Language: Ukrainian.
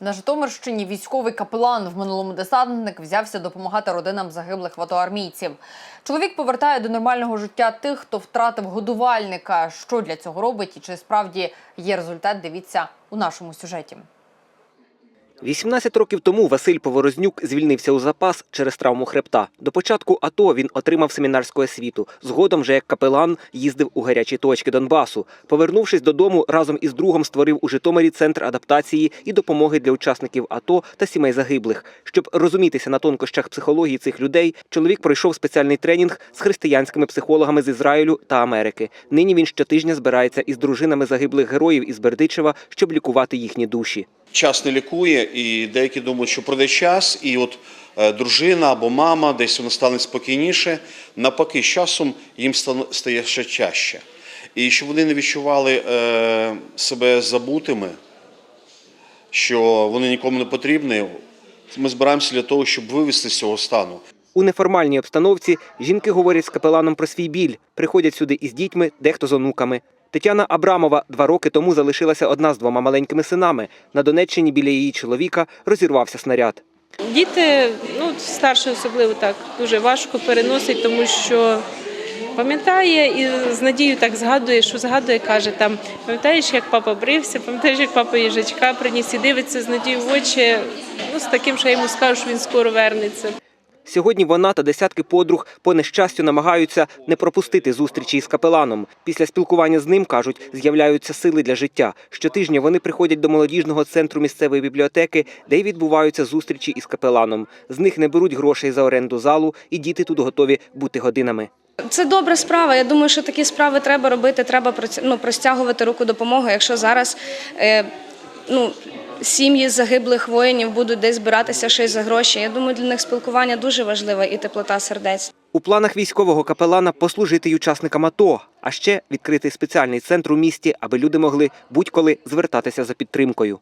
На Житомирщині військовий капелан в минулому десантник взявся допомагати родинам загиблих в АТО армійців. Чоловік повертає до нормального життя тих, хто втратив годувальника. Що для цього робить і чи справді є результат? Дивіться у нашому сюжеті. 18 років тому Василь Поворознюк звільнився у запас через травму хребта. До початку АТО він отримав семінарську освіту. Згодом вже як капелан їздив у гарячі точки Донбасу. Повернувшись додому, разом із другом створив у Житомирі центр адаптації і допомоги для учасників АТО та сімей загиблих. Щоб розумітися на тонкощах психології цих людей, чоловік пройшов спеціальний тренінг з християнськими психологами з Ізраїлю та Америки. Нині він щотижня збирається із дружинами загиблих героїв із Бердичева, щоб лікувати їхні душі. Час не лікує, і деякі думають, що пройде час, і от е, дружина або мама десь вони стане спокійніше. Навпаки, з часом їм стає ще чаще. І щоб вони не відчували е, себе забутими, що вони нікому не потрібні, ми збираємося для того, щоб вивести з цього стану. У неформальній обстановці жінки говорять з капеланом про свій біль, приходять сюди із дітьми, дехто з онуками. Тетяна Абрамова два роки тому залишилася одна з двома маленькими синами. На Донеччині біля її чоловіка розірвався снаряд. Діти, ну старший особливо так дуже важко переносить, тому що пам'ятає і з надією так згадує, що згадує, каже там, пам'ятаєш, як папа брився, пам'ятаєш, як папа їжачка приніс і дивиться з надією в очі. Ну з таким, що я йому скажу, що він скоро вернеться. Сьогодні вона та десятки подруг по нещастю намагаються не пропустити зустрічі із капеланом. Після спілкування з ним, кажуть, з'являються сили для життя. Щотижня вони приходять до молодіжного центру місцевої бібліотеки, де й відбуваються зустрічі із капеланом. З них не беруть грошей за оренду залу, і діти тут готові бути годинами. Це добра справа. Я думаю, що такі справи треба робити. Треба ну, простягувати руку допомоги. Якщо зараз е, ну, сім'ї загиблих воїнів будуть десь збиратися ще й за гроші. Я думаю, для них спілкування дуже важливе і теплота сердець. У планах військового капелана послужити й учасникам АТО, а ще відкрити спеціальний центр у місті, аби люди могли будь-коли звертатися за підтримкою.